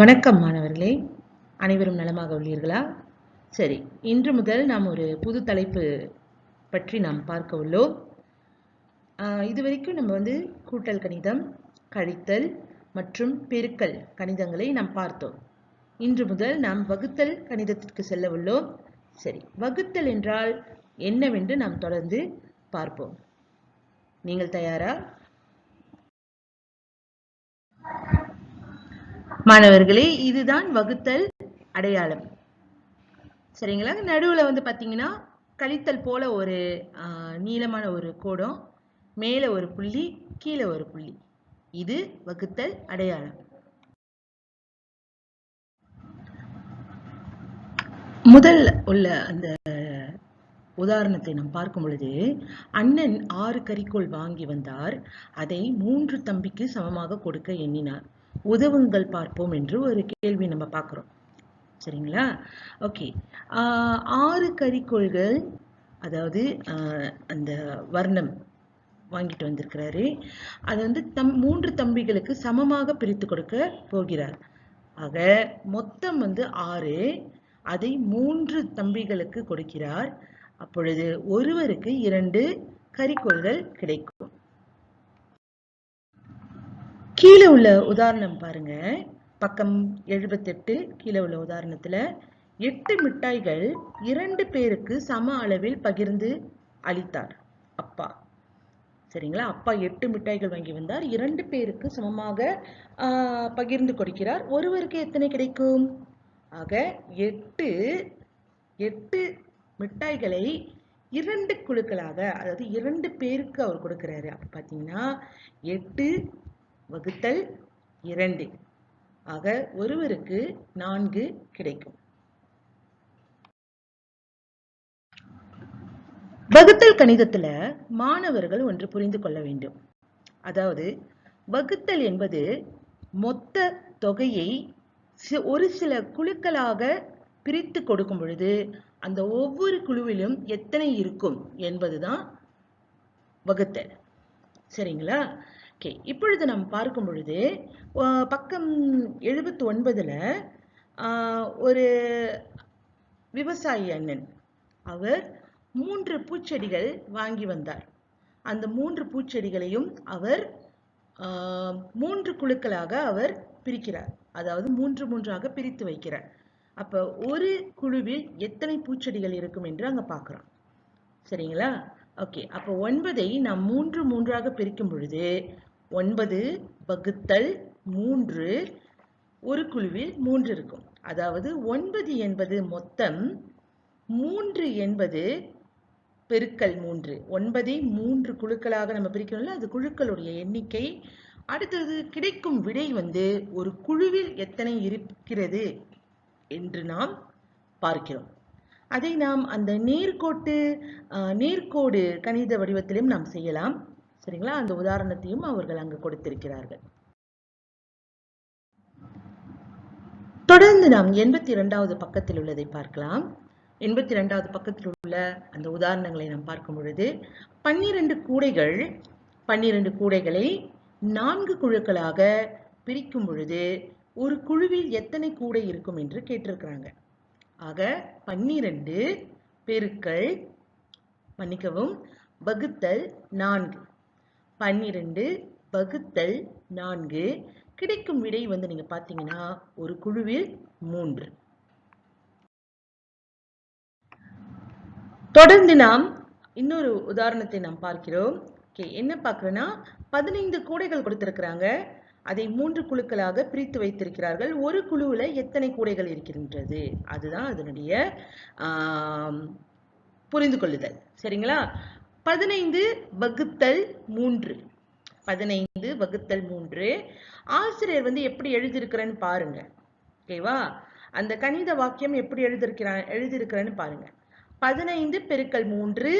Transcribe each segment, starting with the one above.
வணக்கம் மாணவர்களே. அனைவரும் நலமாக உள்ளீர்களா? சரி இன்று முதல் நாம் ஒரு புது தலைப்பு பற்றி நாம் பார்க்க உள்ளோம். இது இதுவரைக்கும் நம்ம வந்து கூட்டல் கணிதம் கழித்தல் மற்றும் பெருக்கல் கணிதங்களை நாம் பார்த்தோம். இன்று முதல் நாம் வகுத்தல் கணிதத்திற்கு செல்ல உள்ளோம். சரி வகுத்தல் என்றால் என்னவென்று நாம் தொடர்ந்து பார்ப்போம். நீங்கள் தயாரா? மாணவர்களே இதுதான் வகுத்தல் அடையாளம். சரிங்களா? நடுவில் வந்து பார்த்தீங்கன்னா கழித்தல் போல ஒரு நீளமான ஒரு கோடம் மேலே ஒரு புள்ளி கீழே ஒரு புள்ளி. இது வகுத்தல் அடையாளம். முதல் உள்ள அந்த உதாரணத்தை நாம் பார்க்கும் பொழுது அண்ணன் ஆறு கறிக்கோள் வாங்கி வந்தார். அதை மூன்று தம்பிக்கு சமமாக கொடுக்க எண்ணினார். உதவுங்கள் பார்ப்போம் என்று ஒரு கேள்வி நம்ம பார்க்குறோம். சரிங்களா? ஓகே ஆறு கரிக்கோள்கள் அதாவது அந்த வர்ணம் வாங்கிட்டு வந்திருக்கிறாரு. அது வந்து தம் மூன்று தம்பிகளுக்கு சமமாக பிரித்து கொடுக்க போகிறார். ஆக மொத்தம் வந்து ஆறு. அதை மூன்று தம்பிகளுக்கு கொடுக்கிறார். அப்பொழுது ஒருவருக்கு இரண்டு கரிக்கோள்கள் கிடைக்கும். கீழே உள்ள உதாரணம் பாருங்க. பக்கம் எழுபத்தெட்டு கீழே உள்ள உதாரணத்துல எட்டு மிட்டாய்கள் இரண்டு பேருக்கு சம அளவில் பகிர்ந்து அளித்தார். அப்பா. சரிங்களா? அப்பா எட்டு மிட்டாய்கள் வாங்கி வந்தார். இரண்டு பேருக்கு சமமாக பகிர்ந்து கொடுக்கிறார். ஒருவருக்கு எத்தனை கிடைக்கும்? ஆக எட்டு எட்டு மிட்டாய்களை இரண்டு குழுக்களாக அதாவது இரண்டு பேருக்கு அவர் கொடுக்கிறாரு. அப்ப பாத்தீங்கன்னா எட்டு வகுத்தல் இரண்டு. ஆக ஒருவருக்கு நான்கு கிடைக்கும். வகுத்தல் கணிதத்துல மாணவர்கள் ஒன்று புரிந்து கொள்ள வேண்டும். அதாவது வகுத்தல் என்பது மொத்த தொகையை ஒரு சில குழுக்களாக பிரித்து கொடுக்கும் பொழுது அந்த ஒவ்வொரு குழுவிலும் எத்தனை இருக்கும் என்பதுதான் வகுத்தல். சரிங்களா? ஓகே இப்பொழுது நாம் பார்க்கும் பொழுது பக்கம் எழுபத்தி ஒன்பதுல ஒரு விவசாயி அண்ணன். அவர் மூன்று பூச்செடிகள் வாங்கி வந்தார். அந்த மூன்று பூச்செடிகளையும் அவர் மூன்று குழுக்களாக அவர் பிரிக்கிறார். அதாவது மூன்று மூன்றாக பிரித்து வைக்கிறார். அப்போ ஒரு குழுவில் எத்தனை பூச்செடிகள் இருக்கும் என்று அங்கே பார்க்குறோம். சரிங்களா? ஓகே அப்போ ஒன்பதை நாம் மூன்று மூன்றாக பிரிக்கும் பொழுது ஒன்பது வகுத்தல் மூன்று ஒரு குழுவில் மூன்று இருக்கும். அதாவது ஒன்பது என்பது மொத்தம் மூன்று என்பது பெருக்கல் மூன்று. ஒன்பதை மூன்று குழுக்களாக நம்ம பிரிக்கணும்ல அது குழுக்களுடைய எண்ணிக்கை. அடுத்தது கிடைக்கும் விடை வந்து ஒரு குழுவில் எத்தனை இருக்கிறது என்று நாம் பார்க்கிறோம். அதை நாம் அந்த நேர்கோட்டு நேர்கோடு கணித வடிவத்திலும் நாம் செய்யலாம். சரிங்களா? அந்த உதாரணத்தையும் அவர்கள் அங்கு கொடுத்திருக்கிறார்கள். தொடர்ந்து நாம் எண்பத்தி இரண்டாவது பக்கத்தில் உள்ளதை பார்க்கலாம். எண்பத்தி இரண்டாவது பக்கத்தில் உள்ள அந்த உதாரணங்களை நாம் பார்க்கும் பொழுது பன்னிரண்டு கூடைகள் பன்னிரண்டு கூடைகளை நான்கு குழுக்களாக பிரிக்கும் பொழுது ஒரு குழுவில் எத்தனை கூடை இருக்கும் என்று கேட்டிருக்கிறாங்க. ஆக பன்னிரண்டு பெருக்கள் மன்னிக்கவும் வகுத்தல் நான்கு. பன்னிரெண்டு வகுத்தல் நான்கு. கிடைக்கும் விடை வந்து நீங்க பாத்தீங்கன்னா ஒரு குழுவில் மூன்று. தொடர்ந்து நாம் இன்னொரு உதாரணத்தை நாம் பார்க்கிறோம். ஓகே என்ன பார்க்கிறோன்னா பதினைந்து கூடைகள் கொடுத்திருக்கிறாங்க. அதை மூன்று குழுக்களாக பிரித்து வைத்திருக்கிறார்கள். ஒரு குழுவில் எத்தனை கூடைகள் இருக்கின்றது? அதுதான் அதனுடைய புரிந்து கொள்ளுதல் சரிங்களா? பதினைந்து வகுத்தல் மூன்று. பதினைந்து வகுத்தல் மூன்று. ஆசிரியர் வந்து எப்படி எழுதியிருக்கிறேன்னு பாருங்க. ஓகேவா? அந்த கணித வாக்கியம் எப்படி எழுதியிருக்கிறான் எழுதியிருக்கிறேன்னு பாருங்க. பதினைந்து பெருக்கல் மூன்று.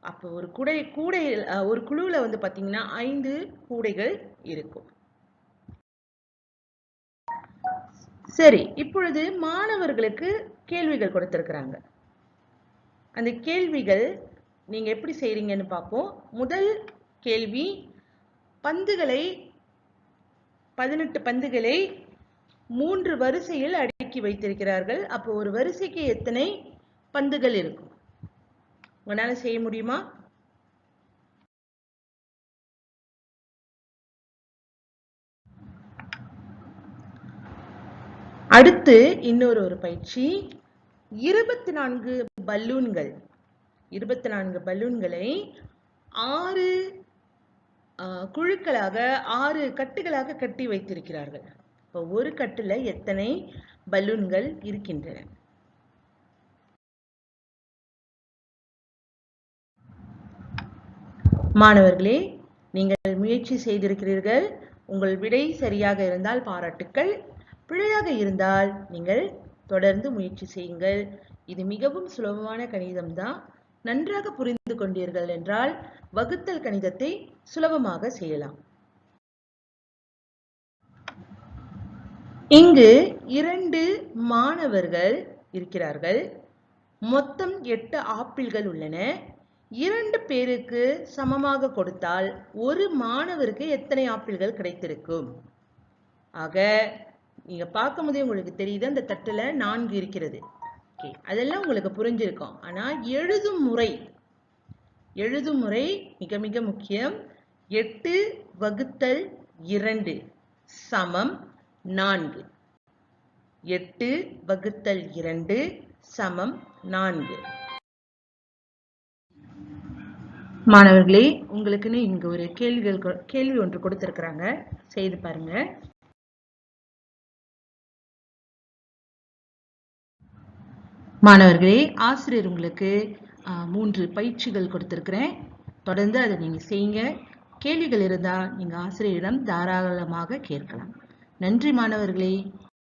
அப்போ ஒரு கூடை கூடை ஒரு குழுவில் வந்து பார்த்தீங்கன்னா ஐந்து கூடைகள் இருக்கும். சரி இப்பொழுது மாணவர்களுக்கு கேள்விகள் கொடுத்திருக்கிறாங்க. அந்த கேள்விகள் நீங்க எப்படி செய்கிறீங்கன்னு பார்ப்போம். முதல் கேள்வி பந்துகளை பதினெட்டு பந்துகளை மூன்று வரிசையில் அடுக்கி வைத்திருக்கிறார்கள். அப்போ ஒரு வரிசைக்கு எத்தனை பந்துகள் இருக்கும்? உங்களால் செய்ய முடியுமா? அடுத்து இன்னொரு ஒரு பயிற்சி. இருபத்தி நான்கு பலூன்கள். இருபத்தி நான்கு பலூன்களை ஆறு குழுக்களாக ஆறு கட்டுகளாக கட்டி வைத்திருக்கிறார்கள். இப்போ ஒரு கட்டில் எத்தனை பலூன்கள் இருக்கின்றன? மாணவர்களே நீங்கள் முயற்சி செய்திருக்கிறீர்கள். உங்கள் விடை சரியாக இருந்தால் பாராட்டுக்கள். பிழையாக இருந்தால் நீங்கள் தொடர்ந்து முயற்சி செய்யுங்கள். இது மிகவும் சுலபமான கணிதம்தான். நன்றாக புரிந்து கொண்டீர்கள் என்றால் வகுத்தல் கணிதத்தை சுலபமாக செய்யலாம். இங்கு இரண்டு மாணவர்கள் இருக்கிறார்கள். மொத்தம் எட்டு ஆப்பிள்கள் உள்ளன. இரண்டு பேருக்கு சமமாக கொடுத்தால் ஒரு மாணவருக்கு எத்தனை ஆப்பிள்கள் கிடைத்திருக்கும்? ஆக நீங்க பார்க்கும்போதே உங்களுக்கு தெரியுது அந்த தட்டுல நான்கு இருக்கிறது. ஓகே. அதெல்லாம் உங்களுக்கு புரிஞ்சிருக்கும். ஆனா எழுதும் முறை எழுதும் முறை மிக மிக முக்கியம். எட்டு வகுத்தல் இரண்டு சமம் நான்கு. எட்டு வகுத்தல் இரண்டு சமம் நான்கு. மாணவர்களே உங்களுக்குன்னு இங்கு ஒரு கேள்விகள் கேள்வி ஒன்று கொடுத்துருக்குறாங்க. செய்து பாருங்க. மாணவர்களே ஆசிரியர் உங்களுக்கு மூன்று பயிற்சிகள் கொடுத்திருக்கிறேன். தொடர்ந்து அதை நீங்க செய்யுங்க. கேள்விகள் இருந்தா நீங்க ஆசிரியரிடம் தாராளமாக கேட்கலாம். நன்றி மாணவர்களே.